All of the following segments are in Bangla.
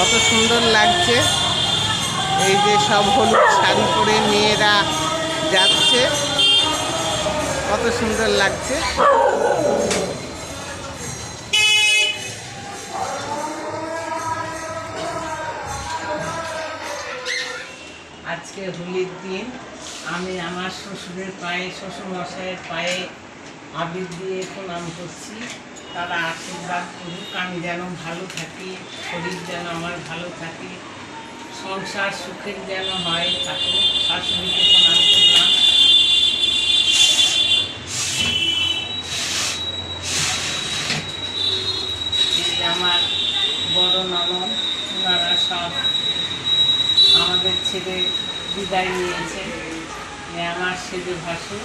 কত সুন্দর লাগছে। এই যে সব হলুদ শাড়ি পরে মেয়েরা যাচ্ছে। কত সুন্দর লাগছে। আজকে হোলির দিন, আমি আমার শ্বশুরের পায়ে, শ্বশুরমশাইয়ের পায়ে আবির দিয়ে প্রণাম করছি। তারা আশীর্বাদ করুক, আমি যেন ভালো থাকি, শরীর যেন আমার ভালো থাকে, সংসার সুখের যেন হয় ঠাকুর শাশুড়িকে প্রণাম করলাম। আমার বড় ননদ ওনারা সব আমাদের ছেলে বিদায় নিয়েছে। আমার ছেলে ভাসুর।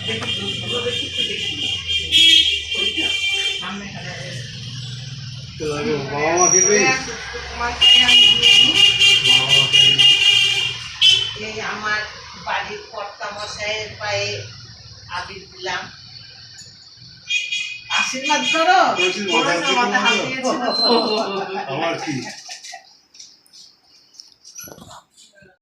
নেই এই আমার বাড়ির কর্তা মশাইয়ের পায়ে আবির দিলাম আশীর্বাদ করো। আমার কি